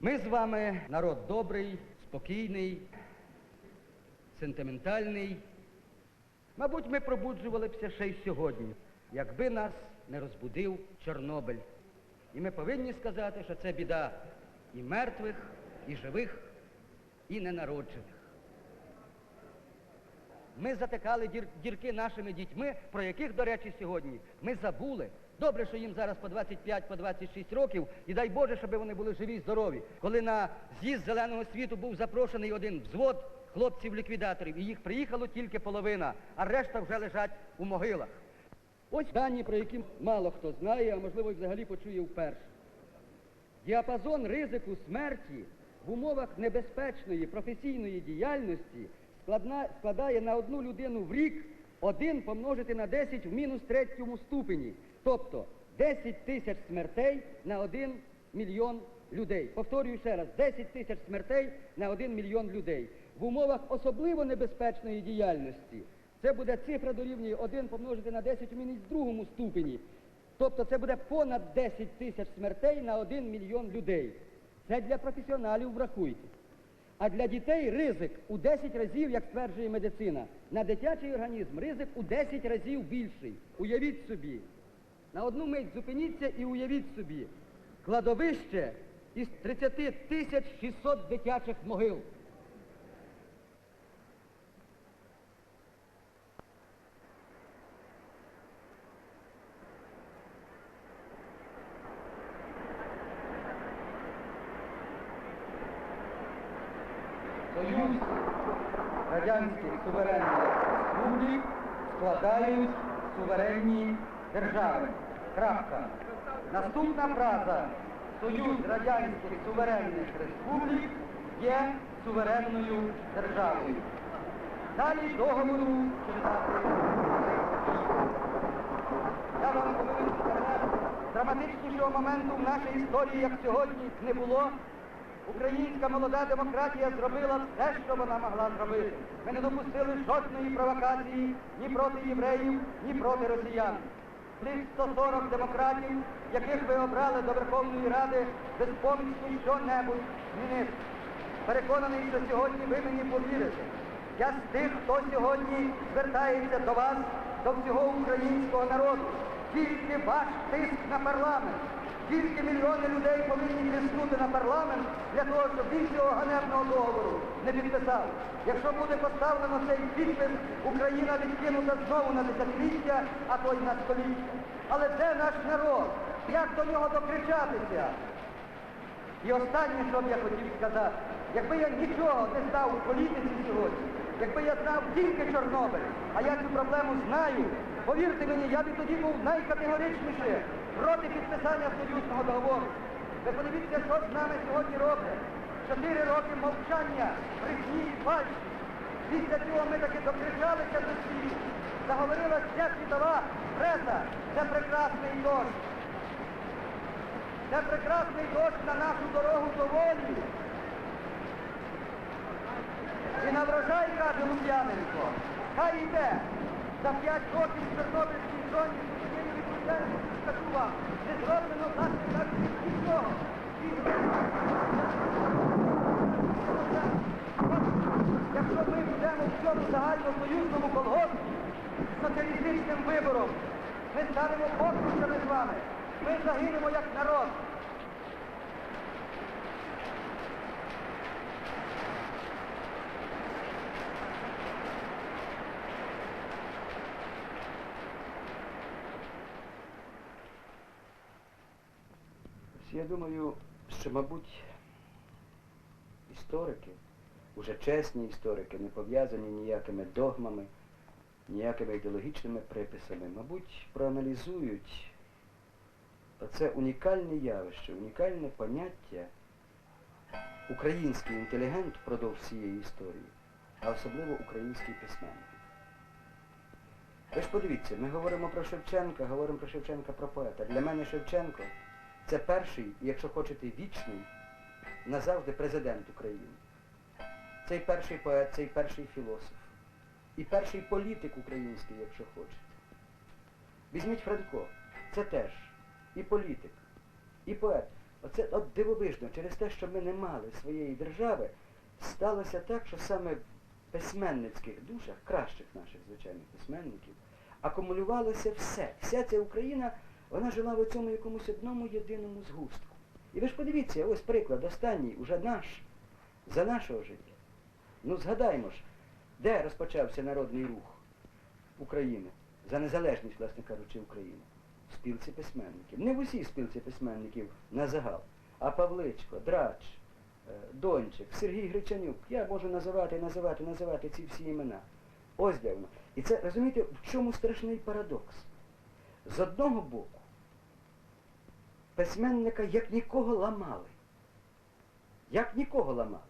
Ми з вами народ добрий, спокійний, сентиментальний. Мабуть, ми пробуджувалися ще й сьогодні, якби нас не розбудив Чорнобиль. І ми повинні сказати, що це біда і мертвих, і живих, і ненароджених. Ми затикали дір- дірки нашими дітьми, про яких, до речі, сьогодні ми забули. Добре, що їм зараз по 25, по 26 років, і дай Боже, щоб вони були живі і здорові. Коли на з'їзд зеленого світу був запрошений один взвод хлопців-ліквідаторів, і їх приїхало тільки половина, а решта вже лежать у могилах. Ось дані, про які мало хто знає, а можливо, й взагалі почує вперше. Діапазон ризику смерті в умовах небезпечної професійної діяльності складна- складає на одну людину в рік 1 помножити на 10 в мінус третьому ступені. Тобто 10 тисяч смертей на 1 мільйон людей. Повторюю ще раз, 10 тисяч смертей на 1 мільйон людей. В умовах особливо небезпечної діяльності це буде цифра дорівнює 1 помножити на 10 в мінус другому ступені. Тобто це буде понад 10 тисяч смертей на 1 мільйон людей. Це для професіоналів врахуйте. А для дітей ризик у 10 разів, як стверджує медицина, на дитячий організм ризик у 10 разів більший. Уявіть собі. На одну мить зупиніться і уявіть собі. Кладовище із 30 тисяч 600 дитячих могил. Союз Суверенних республік складають суверенні держави. Крапка. Наступна фраза. Союз Радянських суверенних республік є суверенною державою. Далі договору читати. Я вам повинен сказати, драматичнішого моменту в нашій історії, як сьогодні, не було. Українська молода демократія зробила все, що вона могла зробити. Ми не допустили жодної провокації ні проти євреїв, ні проти росіян. Тих 140 демократів, яких ви обрали до Верховної Ради, безпомічні що-небудь змінити. Переконаний, що сьогодні ви мені повірите. Я з тих, хто сьогодні звертається до вас, до всього українського народу. Тільки ваш тиск на парламент. Тільки мільйони людей повинні тиснути на парламент для того, щоб він цього ганебного договору не підписав. Якщо буде поставлено цей підпис, Україна відкинута знову на десятиліття, а то й на століття. Але де наш народ? Як до нього докричатися? І останнє, що б я хотів сказати, якби я нічого не знав у політиці сьогодні, якби я знав тільки Чорнобиль, а я цю проблему знаю, повірте мені, я б тоді був найкатегоричніше проти підписання союзного договору. Ви подивіться, що з нами сьогодні роблять. Чотири роки мовчання, брехні і фальші. Після цього ми таки докричалися до світу. Заговорила вся світова преса. Це прекрасний дощ. Це прекрасний дощ на нашу дорогу до волі. І на врожай, каже Лук'яненко, хай йде. За п'ять років в Чорнобильській зоні сусідів скажу вам, не зроблено власне так нічого. Якщо ми йдемо в цьому загальносоюзному колгоспі з соціалістичним вибором, ми станемо покручами з вами. Ми загинемо як народ. Я думаю, що, мабуть, історики, уже чесні історики, не пов'язані ніякими догмами, ніякими ідеологічними приписами, мабуть, проаналізують оце унікальне явище, унікальне поняття український інтелігент впродовж всієї історії, а особливо український письменник. Ви ж подивіться, ми говоримо про Шевченка, говоримо про Шевченка про поета. Для мене Шевченко це перший, якщо хочете, вічний, назавжди президент України. Цей перший поет, цей перший філософ. І перший політик український, якщо хочете. Візьміть Франко, це теж і політик, і поет. Оце от дивовижно, через те, що ми не мали своєї держави, сталося так, що саме в письменницьких душах, кращих наших, звичайно, письменників, акумулювалося все. Вся ця Україна, вона жила в цьому якомусь одному єдиному згустку. І ви ж подивіться, ось приклад останній, уже наш, за нашого життя. Ну згадаймо ж, де розпочався народний рух України за незалежність, власне кажучи, України? В спілці письменників. Не в усій спілці письменників на загал, а Павличко, Драч, е, Дончик, Сергій Гречанюк. Я можу називати, називати, називати ці всі імена. Ось де воно. І це, розумієте, в чому страшний парадокс? З одного боку, письменника як нікого ламали. Як нікого ламали.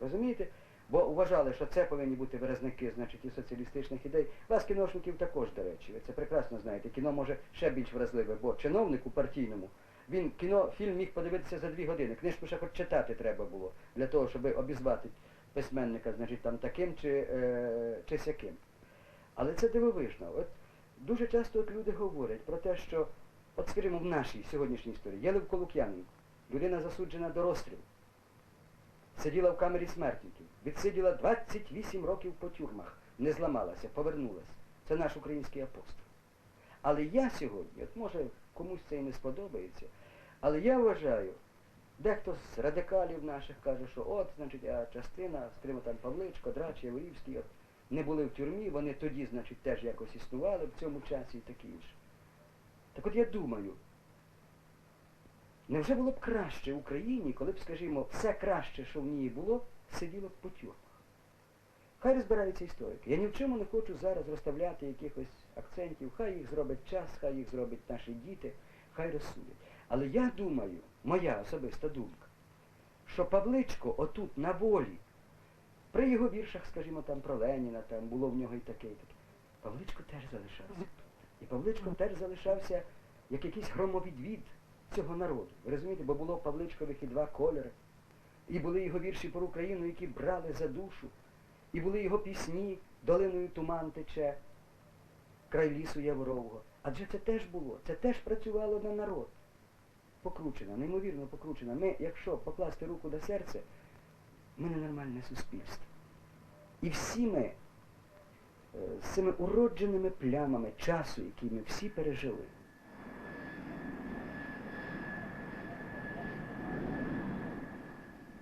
Розумієте? Бо вважали, що це повинні бути виразники, значить, і соціалістичних ідей. Вас, кіношників, також, до речі, ви це прекрасно знаєте. Кіно може ще більш вразливе, бо чиновнику партійному, він кіно, фільм міг подивитися за дві години. Книжку ще хоч читати треба було, для того, щоб обізвати письменника, значить, там таким чи, е, чи сяким. Але це дивовижно. От дуже часто от люди говорять про те, що, от скажімо, в нашій сьогоднішній історії є Левко Лук'яненко, людина засуджена до розстрілу. Сиділа в камері смертників, відсиділа 28 років по тюрмах, не зламалася, повернулася. Це наш український апостол. Але я сьогодні, от може комусь це і не сподобається, але я вважаю, дехто з радикалів наших каже, що от, значить, а частина, скажімо там Павличко, Драч, Яворівський, от, не були в тюрмі, вони тоді, значить, теж якось існували в цьому часі і таке інше. Так от я думаю, Невже було б краще в Україні, коли б, скажімо, все краще, що в ній було, сиділо б по тюрмах? Хай розбираються історики. Я ні в чому не хочу зараз розставляти якихось акцентів. Хай їх зробить час, хай їх зроблять наші діти, хай розсудять. Але я думаю, моя особиста думка, що Павличко отут на волі, при його віршах, скажімо, там про Леніна, там було в нього і таке, і таке. Павличко теж залишався. І Павличко теж залишався як якийсь громовідвід цього народу. Ви розумієте, бо було Павличкових і два кольори. І були його вірші про Україну, які брали за душу. І були його пісні Долиною туман тече, край лісу Яворового. Адже це теж було, це теж працювало на народ. Покручена, неймовірно покручена. Ми, якщо покласти руку до серця, ми ненормальне суспільство. І всі ми з цими уродженими плямами часу, які ми всі пережили.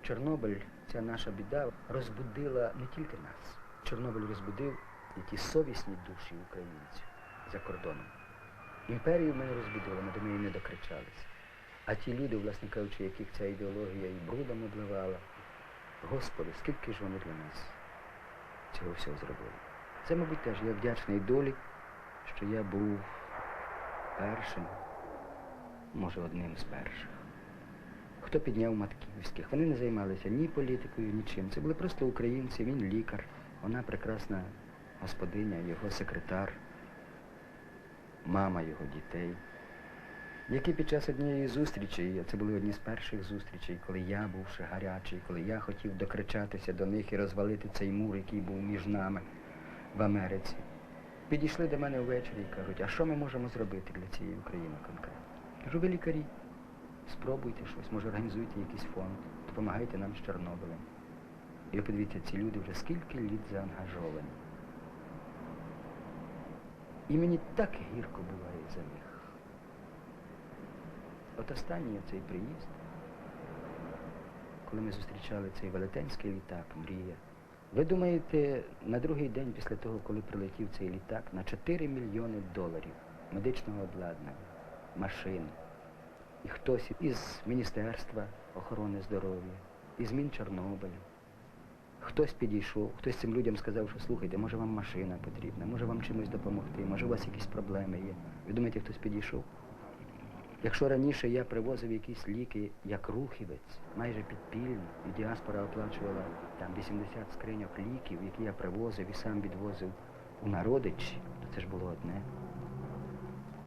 Чорнобиль, ця наша біда, розбудила не тільки нас. Чорнобиль розбудив і ті совісні душі українців за кордоном. Імперію ми не розбудили, ми до неї не докричалися. А ті люди, власне кажучи, яких ця ідеологія і брудом обливала, Господи, скільки ж вони для нас цього всього зробили. Це, мабуть, теж я вдячний долі, що я був першим, може, одним з перших хто підняв матківських. Вони не займалися ні політикою, нічим. Це були просто українці, він лікар, вона прекрасна господиня, його секретар, мама його дітей. Які під час однієї зустрічі, це були одні з перших зустрічей, коли я був ще гарячий, коли я хотів докричатися до них і розвалити цей мур, який був між нами в Америці. Підійшли до мене ввечері і кажуть, а що ми можемо зробити для цієї України конкретно? Кажу, ви лікарі. Спробуйте щось, може організуйте якийсь фонд, допомагайте нам з Чорнобилем. І подивіться, ці люди вже скільки літ заангажовані. І мені так гірко буває за них. От останній цей приїзд, коли ми зустрічали цей велетенський літак, мрія. Ви думаєте, на другий день після того, коли прилетів цей літак, на 4 мільйони доларів медичного обладнання, машин, і хтось із Міністерства охорони здоров'я, із Мінчорнобиля. Хтось підійшов, хтось цим людям сказав, що слухайте, може вам машина потрібна, може вам чимось допомогти, може у вас якісь проблеми є. Ви думаєте, хтось підійшов? Якщо раніше я привозив якісь ліки як рухівець, майже підпільно, і діаспора оплачувала там 80 скриньок ліків, які я привозив і сам відвозив у народичі, то це ж було одне.